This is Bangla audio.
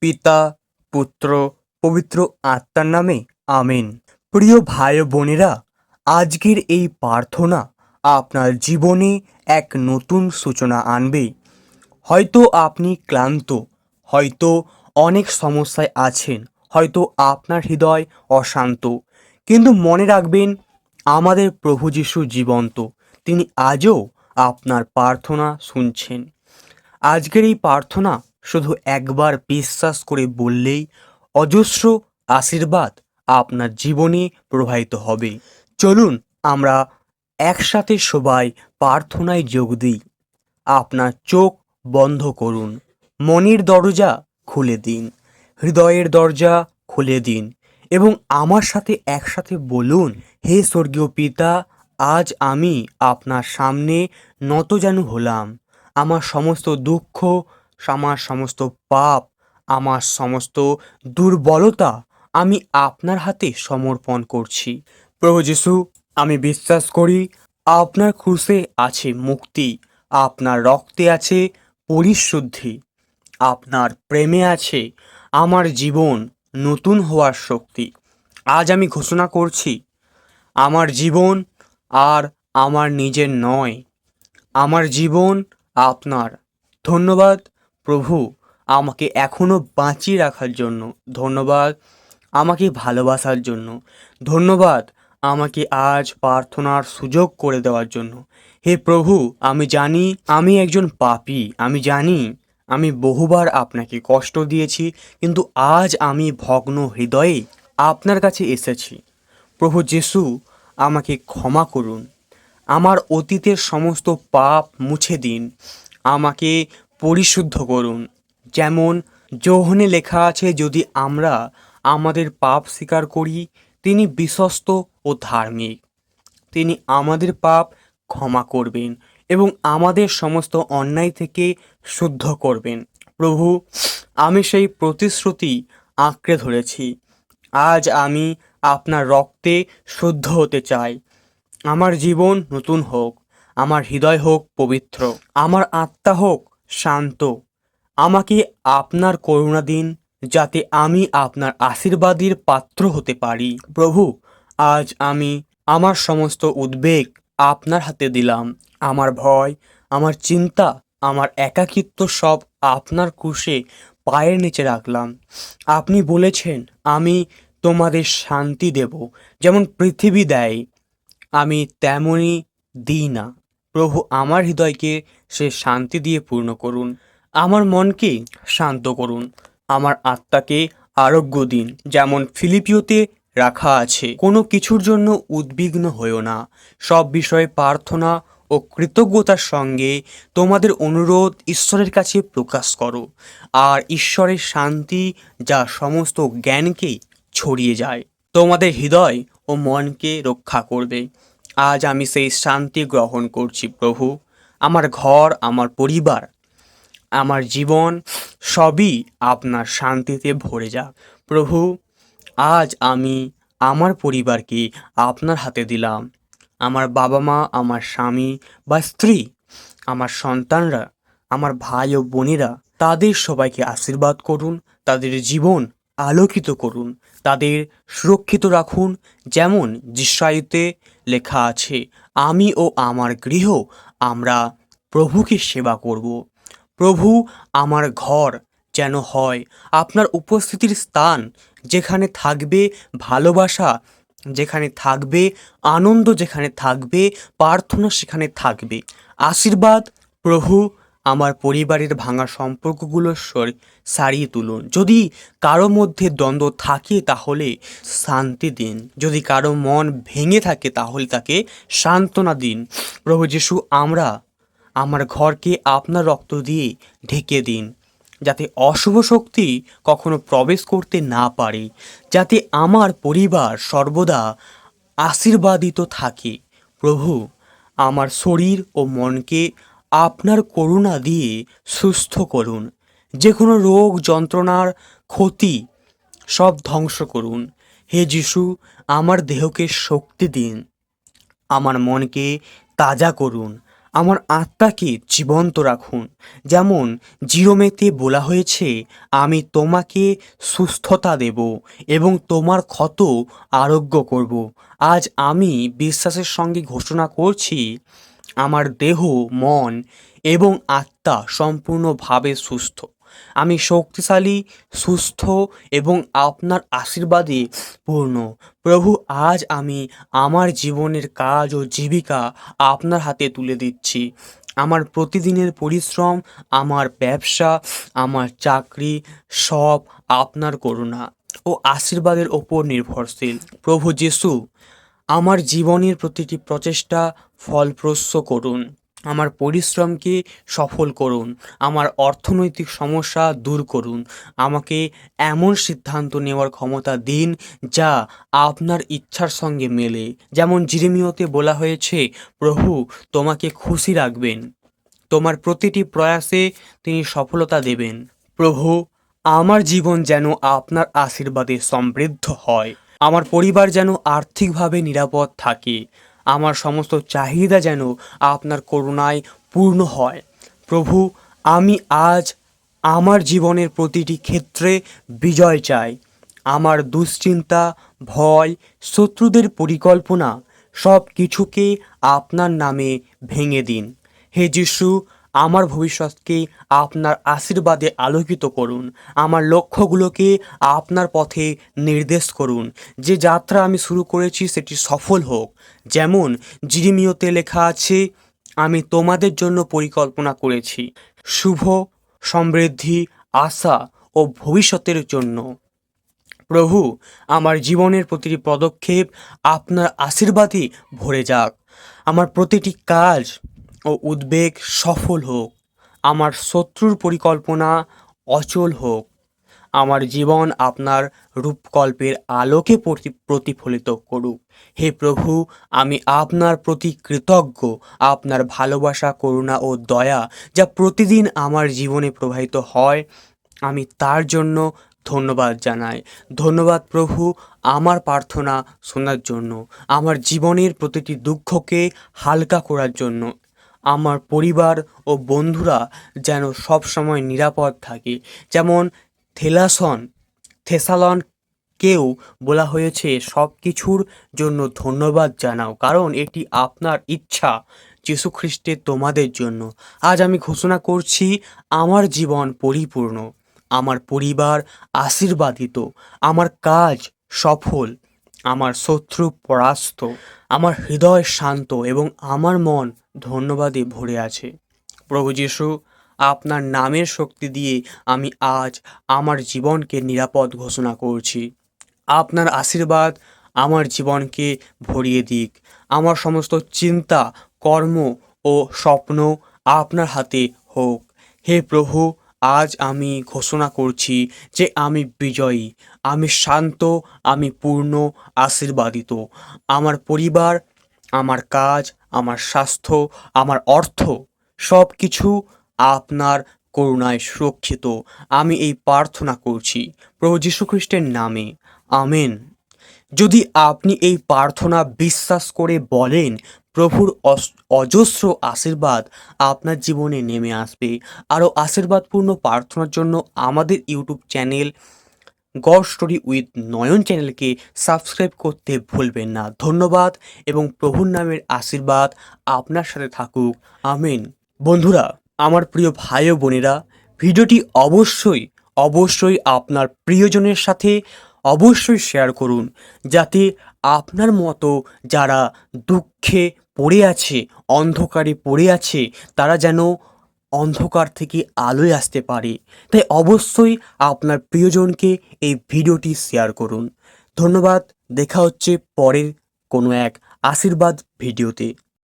পিতা, পুত্র, পবিত্র আত্মার নামে আমেন। প্রিয় ভাই বোনেরা, আজকের এই প্রার্থনা আপনার জীবনে এক নতুন সূচনা আনবে। হয়তো আপনি ক্লান্ত, হয়তো অনেক সমস্যায় আছেন, হয়তো আপনার হৃদয় অশান্ত। কিন্তু মনে রাখবেন, আমাদের প্রভু যিশু জীবন্ত, তিনি আজও আপনার প্রার্থনা শুনছেন। আজকের এই প্রার্থনা শুধু একবার বিশ্বাস করে বললেই অজস্র আশীর্বাদ আপনার জীবনে প্রবাহিত হবে। চলুন আমরা একসাথে সবাই প্রার্থনায় যোগ দিই। আপনার চোখ বন্ধ করুন। মনের দরজা খুলে দিন। হৃদয়ের দরজা খুলে দিন এবং আমার সাথে একসাথে বলুন, হে স্বর্গীয় পিতা, আজ আমি আপনার সামনে নতজানু হলাম। আমার সমস্ত দুঃখ আমার সমস্ত পাপ, আমার সমস্ত দুর্বলতা আমি আপনার হাতে সমর্পণ করছি। প্রভু যিশু, আমি বিশ্বাস করি আপনার ক্রুশে আছে মুক্তি, আপনার রক্তে আছে পরিশুদ্ধি, আপনার প্রেমে আছে আমার জীবন নতুন হওয়ার শক্তি। আজ আমি ঘোষণা করছি, আমার জীবন আর আমার নিজের নয়, আমার জীবন আপনার। ধন্যবাদ প্রভু, আমাকে এখনও বাঁচিয়ে রাখার জন্য ধন্যবাদ, আমাকে ভালোবাসার জন্য। ধন্যবাদ, আমাকে আজ প্রার্থনার সুযোগ করে দেওয়ার জন্য। হে প্রভু, আমি জানি আমি একজন পাপী, আমি জানি আমি বহুবার আপনাকে কষ্ট দিয়েছি, কিন্তু আজ আমি ভগ্ন হৃদয়ে আপনার কাছে এসেছি। প্রভু যিশু, আমাকে ক্ষমা করুন। আমার অতীতের সমস্ত পাপ মুছে দিন। আমাকে পরিশুদ্ধ করুন। যেমন যৌহনে লেখা আছে, যদি আমরা আমাদের পাপ স্বীকার করি, তিনি বিশ্বস্ত ও ধার্মিক। তিনি আমাদের পাপ ক্ষমা করবেন এবং আমাদের সমস্ত অন্যায় থেকে শুদ্ধ করবেন। প্রভু, আমি সেই প্রতিশ্রুতি আঁকড়ে ধরেছি। আজ আমি আপনার রক্তে শুদ্ধ হতে চাই। আমার জীবন নতুন হোক, আমার হৃদয় হোক পবিত্র, আমার আত্মা হোক শান্ত। আমাকে আপনার করুণা দিন, যাতে আমি আপনার আশীর্বাদের পাত্র হতে পারি। প্রভু, আজ আমি আমার সমস্ত উদ্বেগ আপনার হাতে দিলাম। আমার ভয়, আমার চিন্তা, আমার একাকিত্ব সব আপনার ক্রুশে পায়ের নিচে রাখলাম। আপনি বলেছেন, আমি তোমাদের শান্তি দেব, যেমন পৃথিবী দেয়। আমি তেমনই দিই না। প্রভু আমার হৃদয়কে সে শান্তি দিয়ে পূর্ণ করুন। আমার মনকে শান্ত করুন। আমার আত্মাকে আরোগ্য দিন, যেমন ফিলিপিওতে রাখা আছে। কোনো কিছুর জন্য উদ্বিগ্ন হয়েও না। সব বিষয়ে প্রার্থনা ও কৃতজ্ঞতার সঙ্গে তোমাদের অনুরোধ ঈশ্বরের কাছে প্রকাশ করো। আর ঈশ্বরের শান্তি যা সমস্ত জ্ঞানকে ছড়িয়ে যায়, তোমাদের হৃদয় ও মনকে রক্ষা করবে। আজ আমি সেই শান্তি গ্রহণ করছি, প্রভু। আমার ঘর, আমার পরিবার, আমার জীবন, সবই আপনার শান্তিতে ভরে যাক। প্রভু, আজ আমি আমার পরিবারকে আপনার হাতে দিলাম। আমার বাবা মা আমার স্বামী বা স্ত্রী, আমার সন্তানরা, আমার ভাই ও বোনেরা, তাদের সবাইকে আশীর্বাদ করুন, তাদের জীবন আলোকিত করুন, তাদের সুরক্ষিত রাখুন, যেমন যিশায়ুতে লেখা আছে, আমি ও আমার গৃহ, আমরা প্রভুকে সেবা করব। প্রভু আমার ঘর যেন হয়, আপনার উপস্থিতির স্থান যেখানে থাকবে ভালোবাসা যেখানে থাকবে, আনন্দ যেখানে থাকবে, প্রার্থনা সেখানে থাকবে। আশীর্বাদ প্রভু আমার পরিবারের ভাঙা সম্পর্কগুলো সর- সারিয়ে তুলুন। যদি কারও মধ্যে দ্বন্দ্ব থাকে তাহলে শান্তি দিন। যদি কারও মন ভেঙে থাকে তাহলে তাকে সান্ত্বনা দিন। প্রভু যিশু, আমরা আমার ঘরকে আপনার রক্ত দিয়ে ঢেকে দিন, যাতে অশুভ শক্তি কখনো প্রবেশ করতে না পারে, যাতে আমার পরিবার সর্বদা আশীর্বাদিত থাকে। প্রভু, আমার শরীর ও মনকে আপনার করুণা দিয়ে সুস্থ করুন। যে কোনো রোগ, যন্ত্রণার ক্ষতি সব ধ্বংস করুন। হে যিশু, আমার দেহকে শক্তি দিন। আমার মনকে তাজা করুন। আমার আত্মাকে জীবন্ত রাখুন। যেমন জিরোমেতে বলা হয়েছে, আমি তোমাকে সুস্থতা দেব এবং তোমার ক্ষত আরোগ্য করব। আজ আমি বিশ্বাসের সঙ্গে ঘোষণা করছি আমার দেহ, মন এবং আত্মা সম্পূর্ণভাবে সুস্থ। আমি শক্তিশালী, সুস্থ এবং আপনার আশীর্বাদে পূর্ণ। প্রভু, আজ আমি আমার জীবনের কাজ ও জীবিকা আপনার হাতে তুলে দিচ্ছি। আমার প্রতিদিনের পরিশ্রম, আমার ব্যবসা, আমার চাকরি সব আপনার করুণা ও আশীর্বাদের ওপর নির্ভরশীল। প্রভু যিশু আমার জীবনের প্রতিটি প্রচেষ্টা ফলপ্রসূ করুন। আমার পরিশ্রমকে সফল করুন। আমার অর্থনৈতিক সমস্যা দূর করুন। আমাকে এমন সিদ্ধান্ত নেওয়ার ক্ষমতা দিন যা আপনার ইচ্ছার সঙ্গে মেলে। যেমন জিরেমিয়তে বলা হয়েছে, প্রভু, তোমাকে খুশি রাখবেন। তোমার প্রতিটি প্রয়াসে তিনি সফলতা দেবেন। প্রভু, আমার জীবন যেন আপনার আশীর্বাদে সমৃদ্ধ হয়। আমার পরিবার যেন আর্থিকভাবে নিরাপদ থাকে। আমার সমস্ত চাহিদা যেন আপনার করুণায় পূর্ণ হয়। প্রভু, আমি আজ আমার জীবনের প্রতিটি ক্ষেত্রে বিজয় চাই। আমার দুশ্চিন্তা, ভয়, শত্রুদের পরিকল্পনা সব কিছুকে আপনার নামে ভেঙে দিন। হে যিশু আমার ভবিষ্যৎকে আপনার আশীর্বাদে আলোকিত করুন। আমার লক্ষ্যগুলোকে আপনার পথে নির্দেশ করুন। যে যাত্রা আমি শুরু করেছি, সেটি সফল হোক। যেমন জিরিমিওতে লেখা আছে, আমি তোমাদের জন্য পরিকল্পনা করেছি। শুভ, সমৃদ্ধি, আশা ও ভবিষ্যতের জন্য। প্রভু, আমার জীবনের প্রতিটি পদক্ষেপ আপনার আশীর্বাদে ভরে যাক। আমার প্রতিটি কাজ ও উদ্বেগ সফল হোক। আমার শত্রুর পরিকল্পনা অচল হোক। আমার জীবন আপনার রূপকল্পের আলোকে প্রতি- প্রতিফলিত করুক। হে প্রভু, আমি আপনার প্রতি কৃতজ্ঞ। আপনার ভালোবাসা, করুণা ও দয়া যা প্রতিদিন আমার জীবনে প্রবাহিত হয়, আমি তার জন্য ধন্যবাদ জানাই। ধন্যবাদ প্রভু আমার প্রার্থনা শোনার জন্য, আমার জীবনের প্রতিটি দুঃখকে হালকা করার জন্য। আমার পরিবার ও বন্ধুরা যেন সব সময় নিরাপদ থাকে। যেমন থেলাসন, থেসালন কেউ বলা হয়েছে সব কিছুর জন্য ধন্যবাদ জানাও, কারণ এটি আপনার ইচ্ছা যীশু খ্রিস্টের তোমাদের জন্য। আজ আমি ঘোষণা করছি, আমার জীবন পরিপূর্ণ, আমার পরিবার আশীর্বাদিত, আমার কাজ সফল। আমার শত্রু পরাস্ত, আমার হৃদয় শান্ত এবং আমার মন ধন্যবাদে ভরে আছে। প্রভু যিশু, আপনার নামের শক্তি দিয়ে আমি আজ আমার জীবনকে নিরাপদ ঘোষণা করছি। আপনার আশীর্বাদ আমার জীবনকে ভরিয়ে দিক। আমার সমস্ত চিন্তা, কর্ম ও স্বপ্ন আপনার হাতে হোক। হে প্রভু আজ আমি ঘোষণা করছি যে আমি বিজয়ী, আমি শান্ত, আমি পূর্ণ, আশীর্বাদিত। আমার পরিবার, আমার কাজ, আমার স্বাস্থ্য, আমার অর্থ সব কিছু আপনার করুণায় সুরক্ষিত। আমি এই প্রার্থনা করছি প্রভু যীশুখ্রিস্টের নামে। আমেন। যদি আপনি এই প্রার্থনা বিশ্বাস করে বলেন প্রভুর অজস্র আশীর্বাদ আপনার জীবনে নেমে আসবে। আরও আশীর্বাদপূর্ণ প্রার্থনার জন্য আমাদের YouTube channel God story with Nayan চ্যানেলকে সাবস্ক্রাইব করতে ভুলবেন না। ধন্যবাদ এবং প্রভুর নামের আশীর্বাদ আপনার সাথে থাকুক। আমেন। বন্ধুরা, আমার প্রিয় ভাই বোনেরা, ভিডিওটি অবশ্যই অবশ্যই আপনার প্রিয়জনের সাথে অবশ্যই শেয়ার করুন, যাতে আপনার মতো যারা দুঃখে পড়ে আছে, অন্ধকারে পড়ে আছে, তারা যেন অন্ধকার থেকে আলোয় আসতে পারে। তাই অবশ্যই আপনার প্রিয়জনকে এই ভিডিওটি শেয়ার করুন। ধন্যবাদ, দেখা হচ্ছে পরের কোনো এক আশীর্বাদ ভিডিওতে।